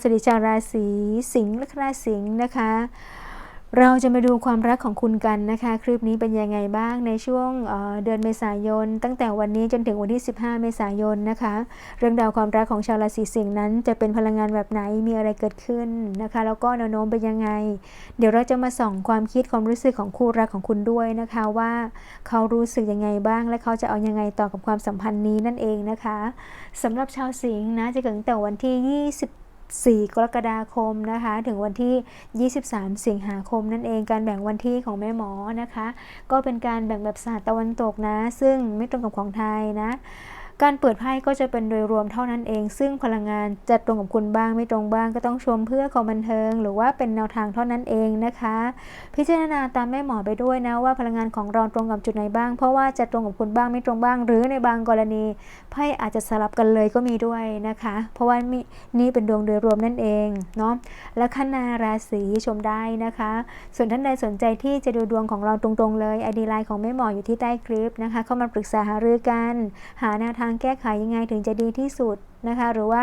สวัสดีชาวราศีสิงห์และราศีสิงห์นะคะ เราจะมาดูความรักของคุณกันนะคะ คลิปนี้เป็นยังไงบ้างในช่วงเเดือนเมษายน ตั้งแต่วันนี้จนถึงวันที่ 15 เมษายนนะคะ เรื่องราวความรักของชาวราศีสิงห์นั้น จะเป็นพลังงานแบบไหนมีอะไรเกิดขึ้นนะคะ แล้วก็แนวโน้มเป็นยังไง เดี๋ยวเราจะมาส่องความคิดความรู้สึกของคู่รักของคุณด้วยนะคะว่าเขารู้สึกยังไงบ้าง และเขาจะเอายังไงต่อกับความสัมพันธ์นี้นั่นเองนะคะสำหรับชาวสิงห์นะจะเกิดตั้งแต่วันที่ 20 4 กรกฎาคมนะคะ ถึงวันที่ 23 สิงหาคมนั่นเองการแบ่งวันที่ของแม่หมอนะคะ ก็เป็นการแบ่งแบบศาสตร์ตะวันตกนะ ซึ่งไม่ตรงกับของไทยนะ การเปิดไพ่ก็จะเป็นโดยรวมเท่านั้นเอง ซึ่งพลังงานจะตรงกับคุณบ้างไม่ตรงบ้างก็ต้องชมเพื่อความบันเทิง หรือว่าเป็นแนวทางเท่านั้นเองนะคะ พิจารณาตามแม่หมอไปด้วยนะว่าพลังงานของเราตรงกับจุดไหนบ้าง เพราะว่าจะตรงกับคุณบ้างไม่ตรงบ้าง หรือในบางกรณีไพ่อาจจะสลับกันเลยก็มีด้วยนะคะ เพราะว่านี่เป็นดวงโดยรวมนั่นเองเนาะและคณาราศีชมได้นะคะ ส่วนท่านใดสนใจที่จะดูดวงของเราตรงๆเลยไอดีไลน์ของแม่หมออยู่ที่ใต้คลิปนะคะ เข้ามาปรึกษาหารือกัน หาแนวทางางแก้ไขยังไงถึงจะดีที่สุดนะคะ หรือว่า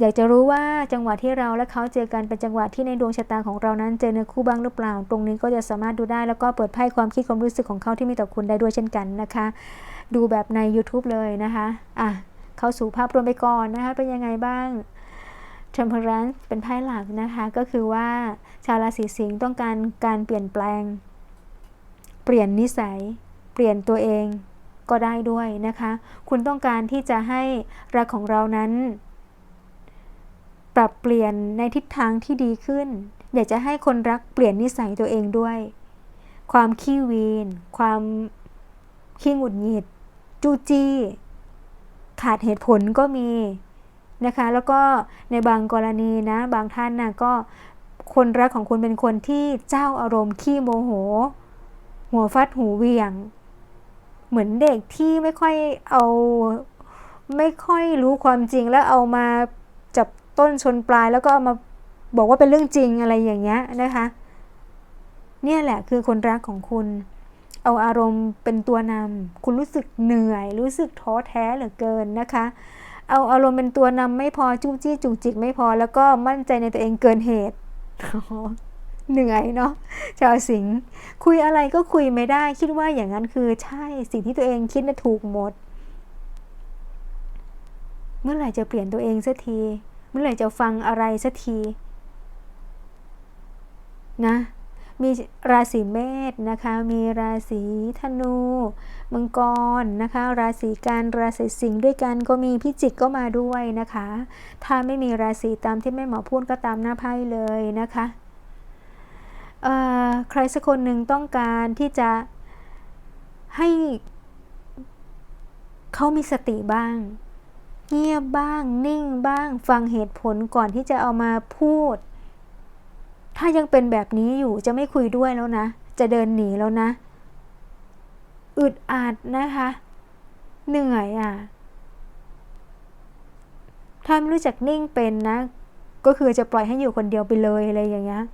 อยากจะรู้ว่าจังหวะที่เราและเขาเจอกันเป็นจังหวะที่ในดวงชะตาของเรานั้นเจอเนื้อคู่บ้างหรือเปล่า ตรงนี้ก็จะสามารถดูได้แล้วก็เปิดไพ่ความคิดความรู้สึกของเขาที่มีต่อคุณได้ด้วยเช่นกันนะคะ ดูแบบใน YouTube เลยนะคะอะเข้าสู่ภาพรวมไปก่อนนะคะเป็นยังไงบ้าง Temperance เป็นไพ่หลักนะคะ ก็คือว่าชาวราศีสิงห์ต้องการการเปลี่ยนแปลง เปลี่ยนนิสัย เปลี่ยนตัวเอง ก็ได้ด้วยนะคะ คุณต้องการที่จะให้รักของเรานั้น ปรับเปลี่ยนในทิศทางที่ดีขึ้น อยากจะให้คนรักเปลี่ยนนิสัยตัวเองด้วย ความขี้วีน ความขี้หงุดหงิด จู้จี้ ขาดเหตุผลก็มีนะคะ แล้วก็ในบางกรณีนะ บางท่านนะก็คนรักของคุณเป็นคนที่เจ้าอารมณ์ขี้โมโห หัวฟัดหูเวียง เหมือนเด็กที่ไม่ค่อยเอาไม่ค่อยรู้ความจริงแล้วเอามาจับต้นชนปลายแล้วก็เอามาบอกว่าเป็นเรื่องจริงอะไรอย่างเงี้ยนะคะ เนี่ยแหละคือคนรักของคุณ เอาอารมณ์เป็นตัวนำคุณรู้สึกเหนื่อย รู้สึกท้อแท้เหลือเกินนะคะ เอาอารมณ์เป็นตัวนำไม่พอจุ้จี้จุกจิกไม่พอแล้วก็มั่นใจในตัวเองเกินเหตุ เหนื่อยเนาะชาวสิงห์คุยอะไรก็คุยไม่ได้ คิดว่าอย่างนั้นคือใช่สิ่งที่ตัวเองคิดน่ะถูกหมด เมื่อไหร่จะเปลี่ยนตัวเองสักที เมื่อไหร่จะฟังอะไรสักทีนะมีราศีเมษนะคะ มีราศีธนู มังกรนะคะ ราศีการราศีสิงห์ด้วยกันก็มีพิจิกก็มาด้วยนะคะ ถ้าไม่มีราศีตามที่แม่หมอพูดก็ตามหน้าไพ่เลยนะคะ ใครสักคนหนึ่งต้องการที่จะให้เขามีสติบ้าง เงียบบ้าง นิ่งบ้าง ฟังเหตุผลก่อนที่จะเอามาพูด ถ้ายังเป็นแบบนี้อยู่จะไม่คุยด้วยแล้วนะ จะเดินหนีแล้วนะ อึดอัดนะคะ เหนื่อยอะ ถ้าไม่รู้จักนิ่งเป็นนะ ก็คือจะปล่อยให้อยู่คนเดียวไปเลยอะไรอย่างเงี้ย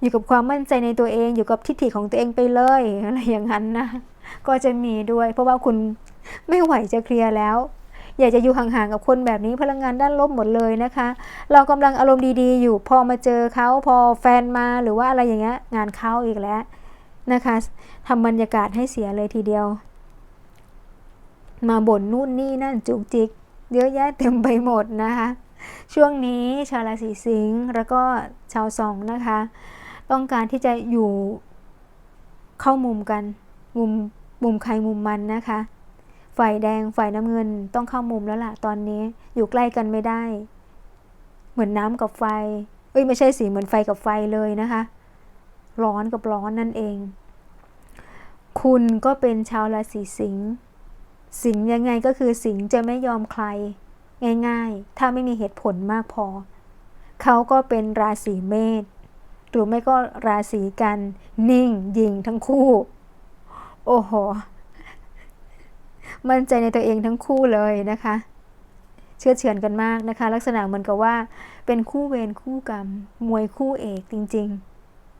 อยู่กับความมั่นใจในตัวเอง อยู่กับทิฏฐิของตัวเองไปเลยอะไรอย่างนั้นนะก็จะมีด้วย เพราะว่าคุณไม่ไหวจะเคลียร์แล้ว อยากจะอยู่ห่างๆกับคนแบบนี้พลังงานด้านลบหมดเลยนะคะ เรากำลังอารมณ์ดีๆ อยู่พอมาเจอเขาพอแฟนมาหรือว่าอะไรอย่างเงี้ยงานเข้าอีกแล้วนะคะทำบรรยากาศให้เสียเลยทีเดียว มาบ่นนู่นนี่นั่นจุกจิกเยอะแยะเต็มไปหมดนะคะ ช่วงนี้ชาวราศีสิงห์แล้วก็ชาวสองนะคะ ต้องการที่จะอยู่เข้ามุมกัน มุมมุมใครมุมมันนะคะ ฝ่ายแดงฝ่ายน้ำเงินต้องเข้ามุมแล้วล่ะตอนนี้อยู่ใกล้กันไม่ได้ เหมือนน้ำกับไฟ เอ้ยไม่ใช่สีเหมือนไฟกับไฟเลยนะคะ ร้อนกับร้อนนั่นเอง คุณก็เป็นชาวราศีสิงห์สิงห์ยังไงก็คือสิงห์จะไม่ยอมใคร ง่าย ๆ ถ้าไม่มีเหตุผลมากพอ เขาก็เป็นราศีเมษ รือไม่ก็ราศีกันนิ่งยิงทั้งคู่ โอ้โห มั่นใจในตัวเองทั้งคู่เลยนะคะ เชื่อเฉือนกันมากนะคะ ลักษณะเหมือนกับว่า เป็นคู่เวรคู่กรรม มวยคู่เอกจริง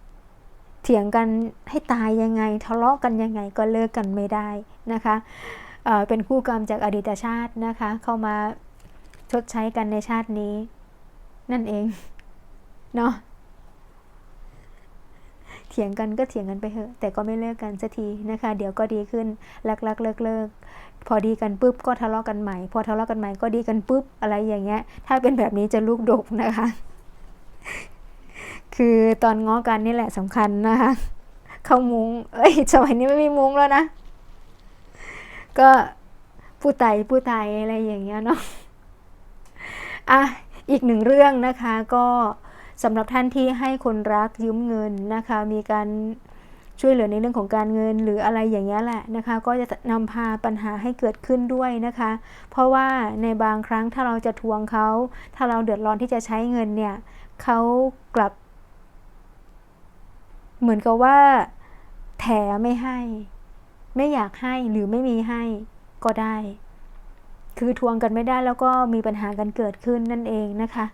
ๆ เถียงกันให้ตายยังไง ทะเลาะกันยังไงก็เลิกกันไม่ได้นะคะเเป็นคู่กรรมจากอดีตชาตินะคะ เข้ามาชดใช้กันในชาตินี้ นั่นเอง เนาะ ถียงกันก็เถียงกันไปเถอะ แต่ก็ไม่เลิกกันสักทีนะคะ เดี๋ยวก็ดีขึ้นรักรักเลิกเลิกพอดีกันปุ๊บก็ทะเลาะกันใหม่ พอทะเลาะกันใหม่ก็ดีกันปุ๊บอะไรอย่างเงี้ย ถ้าเป็นแบบนี้จะลูกดกนะคะ คือตอนง้อกันนี่แหละสำคัญนะคะ เข้ามุง้งเอ้ยสมัยนี้ไม่มีมุ้งแล้วนะ ก็ผู้ไต่ผู้ไต่อะไรอย่างเงี้ยเนาะอะอีกหนึ่งเรื่องนะคะก็ สำหรับท่านที่ให้คนรักยืมเงินนะคะ มีการช่วยเหลือในเรื่องของการเงินหรืออะไรอย่างเงี้ยแหละนะคะ ก็จะนำพาปัญหาให้เกิดขึ้นด้วยนะคะ เพราะว่าในบางครั้งถ้าเราจะทวงเขา ถ้าเราเดือดร้อนที่จะใช้เงินเนี่ยเขากลับ เหมือนกับว่า แถไม่ให้ ไม่อยากให้หรือไม่มีให้ก็ได้ คือทวงกันไม่ได้แล้วก็มีปัญหากันเกิดขึ้นนั่นเองนะคะ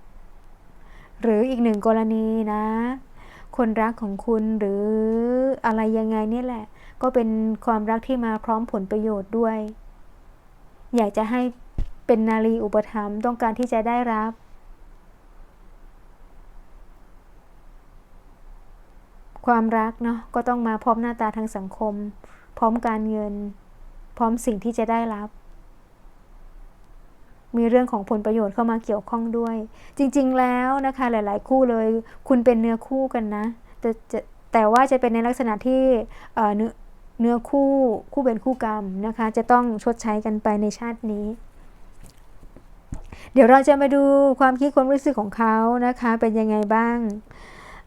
หรืออีกหนึ่งกรณีนะ คนรักของคุณหรืออะไรยังไงเนี่ยแหละ ก็เป็นความรักที่มาพร้อมผลประโยชน์ด้วย อยากจะให้เป็นนารีอุปถัมภ์ต้องการที่จะได้รับ ความรักเนาะก็ต้องมาพร้อมหน้าตาทางสังคม พร้อมการเงิน พร้อมสิ่งที่จะได้รับ มีเรื่องของผลประโยชน์เข้ามาเกี่ยวข้องด้วย จริงๆแล้วนะคะหลาย ๆ คู่เลย คุณเป็นเนื้อคู่กันนะแต่จะแต่ว่าจะเป็นในลักษณะที่เนื้อเนื้อคู่คู่เป็นคู่กรรมนะคะ จะต้องชดใช้กันไปในชาตินี้ เดี๋ยวเราจะมาดูความคิดความรู้สึกของเขานะคะ เป็นยังไงบ้าง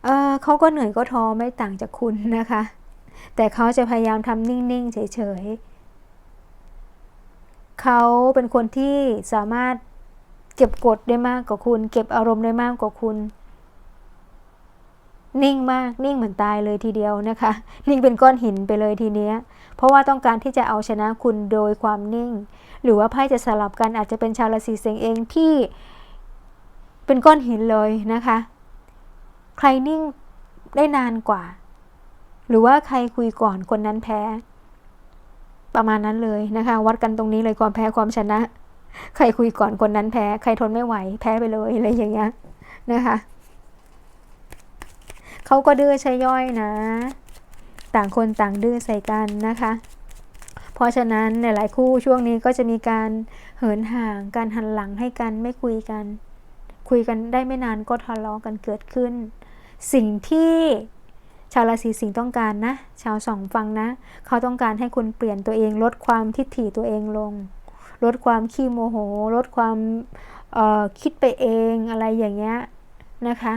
เเขาก็เหนื่อยก็ท้อไม่ต่างจากคุณนะคะ แต่เขาจะพยายามทำนิ่ง ๆ เฉย ๆ เขาเป็นคนที่สามารถเก็บกดได้มากกว่าคุณ เก็บอารมณ์ได้มากกว่าคุณ นิ่งมากนิ่งเหมือนตายเลยทีเดียวนะคะ นิ่งเป็นก้อนหินไปเลยทีเนี้ย เพราะว่าต้องการที่จะเอาชนะคุณโดยความนิ่ง หรือว่าไพ่จะสลับกันอาจจะเป็นชาวราศีเสิงเองที่เป็นก้อนหินเลยนะคะ ใครนิ่งได้นานกว่า หรือว่าใครคุยก่อนคนนั้นแพ้ ประมาณนั้นเลยนะคะ วัดกันตรงนี้เลยความแพ้ความชนะ ใครคุยก่อนคนนั้นแพ้ ใครทนไม่ไหว แพ้ไปเลยอะไรอย่างเงี้ยนะคะเขาก็ดื้อใช้ย่อยนะ ต่างคนต่างดื้อใส่กันนะคะ เพราะฉะนั้นในหลายคู่ช่วงนี้ก็จะมีการเหินห่าง การหันหลังให้กันไม่คุยกัน คุยกันได้ไม่นานก็ทะเลาะกันเกิดขึ้น สิ่งที่ ชาวราศีสิงห์ต้องการนะ ชาวสองฟังนะ เขาต้องการให้คุณเปลี่ยนตัวเองลดความทิฐิตัวเองลง ลดความขี้โมโห ลดความคิดไปเองอะไรอย่างเงี้ยนะคะ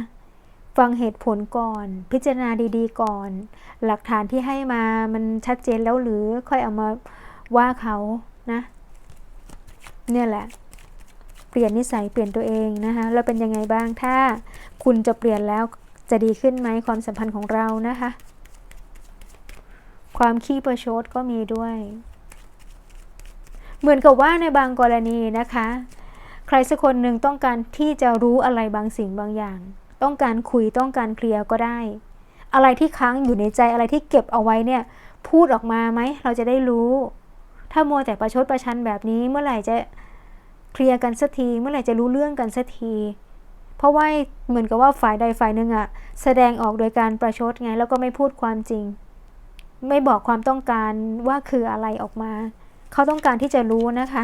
ฟังเหตุผลก่อน พิจารณาดีๆก่อน หลักฐานที่ให้มามันชัดเจนแล้วหรือค่อยเอามาว่าเขานะเนี่ยแหละ เปลี่ยนนิสัยเปลี่ยนตัวเองนะคะแล้วเป็นยังไงบ้างถ้าคุณจะเปลี่ยนแล้ว จะดีขึ้นไหมความสัมพันธ์ของเรานะคะ ความขี้ประชดก็มีด้วย เหมือนกับว่าในบางกรณีนะคะ ใครสักคนหนึ่งต้องการที่จะรู้อะไรบางสิ่งบางอย่าง ต้องการคุยต้องการเคลียร์ก็ได้ อะไรที่ค้างอยู่ในใจอะไรที่เก็บเอาไว้เนี่ย พูดออกมาไหมเราจะได้รู้ ถ้ามัวแต่ประชดประชันแบบนี้เมื่อไหร่จะเคลียร์กันสักที เมื่อไหร่จะรู้เรื่องกันสักที เพราะว่าเหมือนกับว่าฝ่ายใดฝ่ายหนึ่งอะแสดงออกโดยการประชดไง แล้วก็ไม่พูดความจริง ไม่บอกความต้องการว่าคืออะไรออกมา เขาต้องการที่จะรู้นะคะ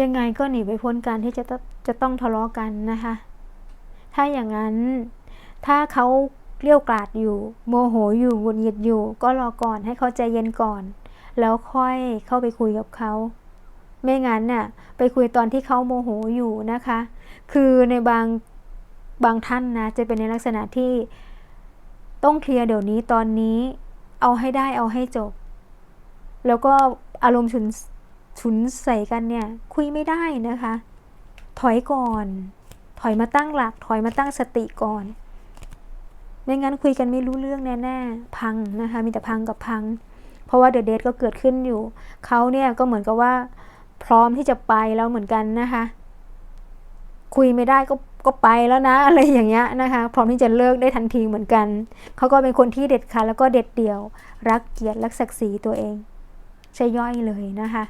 ยังไงก็หนีไปพ้นการที่จะจะต้องทะเลาะกันนะคะ ถ้าอย่างนั้น ถ้าเขาเกลี้ยวกล่อดอยู่ โมโหอยู่หงุดหงิดอยู่ ก็รอก่อนให้เขาใจเย็นก่อน แล้วค่อยเข้าไปคุยกับเขา ไม่งั้นน่ะ ไปคุยตอนที่เขาโมโหอยู่นะคะ คือในบางบางท่านนะ จะเป็นในลักษณะที่ต้องเคลียร์เดี๋ยวนี้ตอนนี้ เอาให้ได้เอาให้จบ แล้วก็อารมณ์ฉุนฉุนใส่กันเนี่ย คุยไม่ได้นะคะ ถอยก่อน ถอยมาตั้งหลัก ถอยมาตั้งสติก่อน ไม่งั้นคุยกันไม่รู้เรื่องแน่ๆ พังนะคะ มีแต่พังกับพัง เพราะว่าเดอะเดทก็เกิดขึ้นอยู่ เขาเนี่ยก็เหมือนกับว่า พร้อมที่จะไปแล้วเหมือนกันนะคะ คุยไม่ได้ก็ก็ไปแล้วนะอะไรอย่างเงี้ยนะคะ พร้อมที่จะเลิกได้ทันทีเหมือนกัน เขาก็เป็นคนที่เด็ดขาดแล้วก็เด็ดเดี่ยว รักเกียรติรักศักดิ์ศรีตัวเอง ใช่ย่อยเลยนะคะ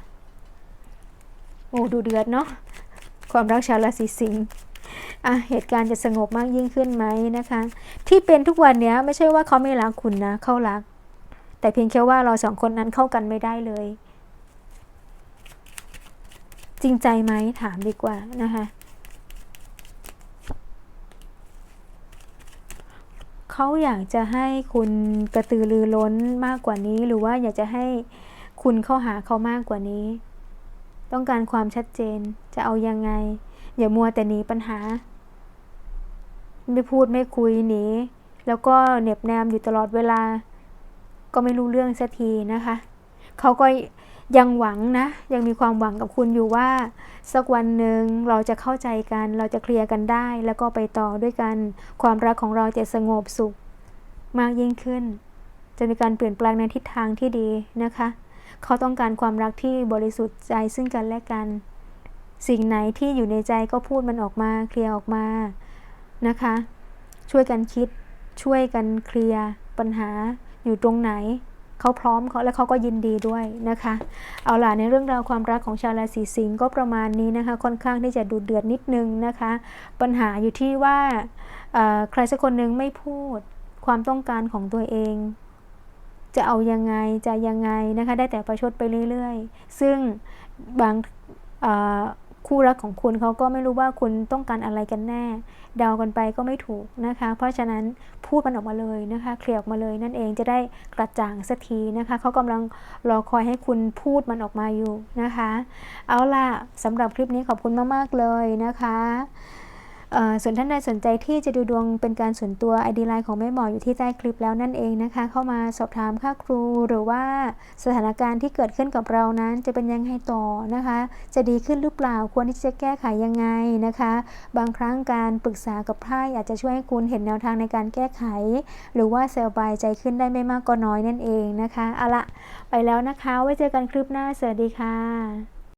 โอ้ดูเดือดเนาะความรักชาวราศีสิงห์ เหตุการณ์จะสงบมากยิ่งขึ้นไหมนะคะ ที่เป็นทุกวันเนี้ยไม่ใช่ว่าเขาไม่รักคุณนะเขารัก แต่เพียงแค่ว่าเราสองคนนั้นเข้ากันไม่ได้เลย จริงใจไหมถามดีกว่านะคะเขาอยากจะให้คุณกระตือรือร้นมากกว่านี้ หรือว่าอยากจะให้คุณเข้าหาเขามากกว่านี้ ต้องการความชัดเจนจะเอายังไง อย่ามัวแต่หนีปัญหา ไม่พูดไม่คุยหนี แล้วก็เหน็บแนมอยู่ตลอดเวลา ก็ไม่รู้เรื่องสักทีนะคะ เขาก็ยังหวังนะ ยังมีความหวังกับคุณอยู่ว่า สักวันหนึ่งเราจะเข้าใจกัน เราจะเคลียร์กันได้ แล้วก็ไปต่อด้วยกัน ความรักของเราจะสงบสุข มากยิ่งขึ้น จะมีการเปลี่ยนแปลงในทิศทางที่ดีนะคะ เขาต้องการความรักที่บริสุทธิ์ใจซึ่งกันและกัน สิ่งไหนที่อยู่ในใจก็พูดมันออกมาเคลียร์ออกมานะคะ ช่วยกันคิดช่วยกันเคลียร์ปัญหาอยู่ตรงไหนเขาพร้อมเขาและเขาก็ยินดีด้วยนะคะ เอาล่ะในเรื่องราวความรักของชาวราศีสิงห์ก็ประมาณนี้นะคะ ค่อนข้างที่จะดูเดือดนิดนึงนะคะ ปัญหาอยู่ที่ว่าใครสักคนหนึ่งไม่พูดความต้องการของตัวเอง จะเอายังไงจะยังไงนะคะ ได้แต่ประชดไปเรื่อย ๆ ซึ่งบาง คู่รักของคุณเขาก็ไม่รู้ว่าคุณต้องการอะไรกันแน่ เดากันไปก็ไม่ถูกนะคะ เพราะฉะนั้นพูดมันออกมาเลยนะคะ เคลียร์ออกมาเลยนั่นเองจะได้กระจ่างสักทีนะคะเขากำลังรอคอยให้คุณพูดมันออกมาอยู่นะคะ เอาล่ะสำหรับคลิปนี้ขอบคุณมากๆเลยนะคะ ส่วนท่านใดสนใจที่จะดูดวงเป็นการส่วนตัว ID ไลน์ของแม่หมออยู่ที่ใต้คลิปแล้วนั่นเองนะคะ เข้ามาสอบถามค่าครูหรือว่าสถานการณ์ที่เกิดขึ้นกับเรานั้นจะเป็นยังไงต่อนะคะ จะดีขึ้นหรือเปล่าควรที่จะแก้ไขยังไงนะคะ บางครั้งการปรึกษากับไพ่อาจจะช่วยให้คุณเห็นแนวทางในการแก้ไข หรือว่าสบายใจขึ้นได้ไม่มากก็น้อยนั่นเองนะคะเอาละไปแล้วนะคะไว้เจอกันคลิปหน้าสวัสดีค่ะ